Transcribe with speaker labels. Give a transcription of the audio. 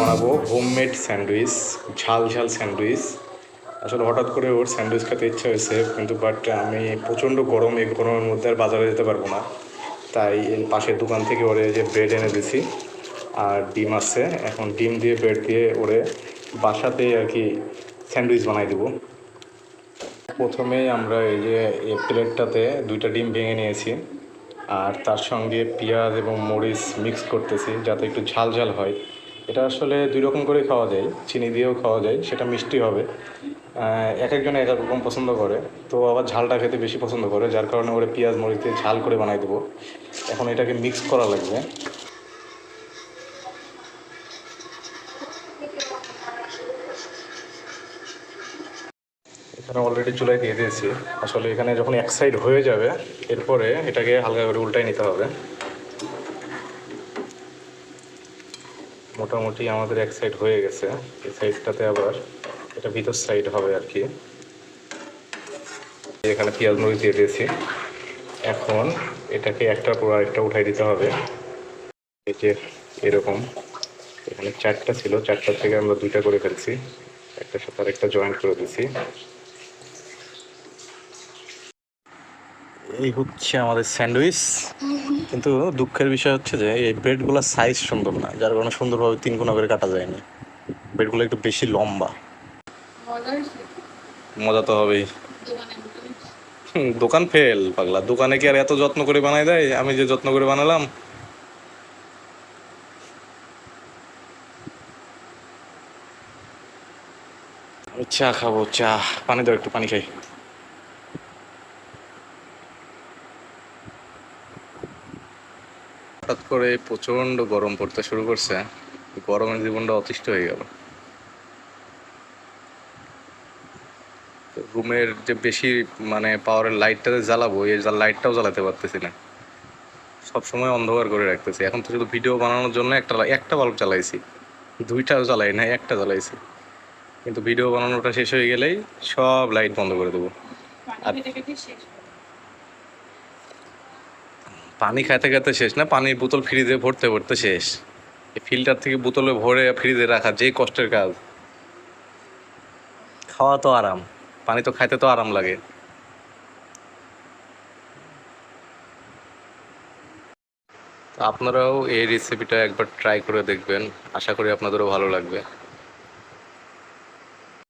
Speaker 1: বানাবো homemade sandwich ঝাল ঝাল স্যান্ডউইচ আসলে হঠাৎ করে ওর স্যান্ডউইচ খেতে ইচ্ছা হয়েছে, কিন্তু বাট আমি প্রচণ্ড গরম এই গরমের মধ্যে আর বাজারে যেতে পারব না। তাই এর পাশের দোকান থেকে ওরে যে ব্রেড এনে দিছি, আর ডিম আছে। এখন ডিম দিয়ে ব্রেড দিয়ে ওরে বাসাতে আর কি স্যান্ডউইচ বানাই দেবো। প্রথমেই আমরা এই যে এই প্লেটটাতে দুইটা ডিম ভেঙে নিয়েছি, আর তার সঙ্গে পেঁয়াজ এবং মরিচ মিক্স করতেছি, যাতে একটু ঝাল ঝাল হয়। এটা আসলে দুই রকম করে খাওয়া যায়। চিনি দিয়েও খাওয়া যায়, সেটা মিষ্টি হবে। এক একজন এক এক রকম পছন্দ করে। তো আবার ঝালটা খেতে বেশি পছন্দ করে, যার কারণে ওরে পেঁয়াজ দিয়ে ঝাল করে বানাই দেবো। এখন এটাকে মিক্স করা লাগবে। এখানে অলরেডি চুলাই দিয়ে দিয়েছি। আসলে এখানে যখন এক সাইড হয়ে যাবে, এরপরে এটাকে হালকা করে উল্টাই নিতে হবে। মোটামুটি আমাদের এক সাইড হয়ে গেছে। এই সাইডটাতে আবার এটা ভিতর সাইড হবে আর কি। এখানে পেঁয়াজ মরিচ দিয়ে দিয়েছি। এখন এটাকে একটার পর আরেকটা উঠাই দিতে হবে। এই যে এরকম। এখানে চারটা ছিল, চারটা থেকে আমরা দুইটা করে ফেলছি। একটার সাথে আরেকটা জয়েন্ট করে দিছি। এই হচ্ছে আমাদের স্যান্ডউইচ। কিন্তু দুঃখের বিষয় হচ্ছে যে এই ব্রেডগুলোর সাইজ সুন্দর না, যার কারণে সুন্দরভাবে তিন কোনা করে কাটা যায়নি। ব্রেডগুলো একটু বেশি লম্বা। মজা তো হবেই।
Speaker 2: দোকানে
Speaker 1: ফেল পাগলা। দোকানে কি আর এত যত্ন করে বানাই দেয়? আমি যে যত্ন করে বানালাম। চা খাব, চা। পানি দাও, একটু পানি খাই। হঠাৎ করে প্রচণ্ড গরম পড়তে শুরু করছে, গরমের জীবনটা অতিষ্ঠ হয়ে গেল। রুমের যে বেশি মানে পাওয়ারের লাইটটা জ্বালাবো, এই লাইটটাও জ্বালাতে পারতেছি না। সবসময় অন্ধকার করে রাখতেছি। এখন তো শুধু ভিডিও বানানোর জন্য একটা একটা বাল্ব চালাইছি দুইটাও জ্বালাই না একটা জ্বালাইছি। কিন্তু ভিডিও বানানোটা শেষ হয়ে গেলেই সব লাইট বন্ধ করে দেবো।
Speaker 2: শেষ?
Speaker 1: পানি খাইতে খাইতে শেষ না, পানির বোতল ফ্রিজে ভরতে ভরতে শেষ। এই ফিল্টার থেকে বোতলে ভরে ফ্রিজে রাখা যে কষ্টের কাজ। খাওয়া তো আরাম, পানি তো খাইতে তো আরাম লাগে। আপনারাও এই রেসিপিটা একবার ট্রাই করে দেখবেন, আশা করি আপনাদেরও ভালো লাগবে।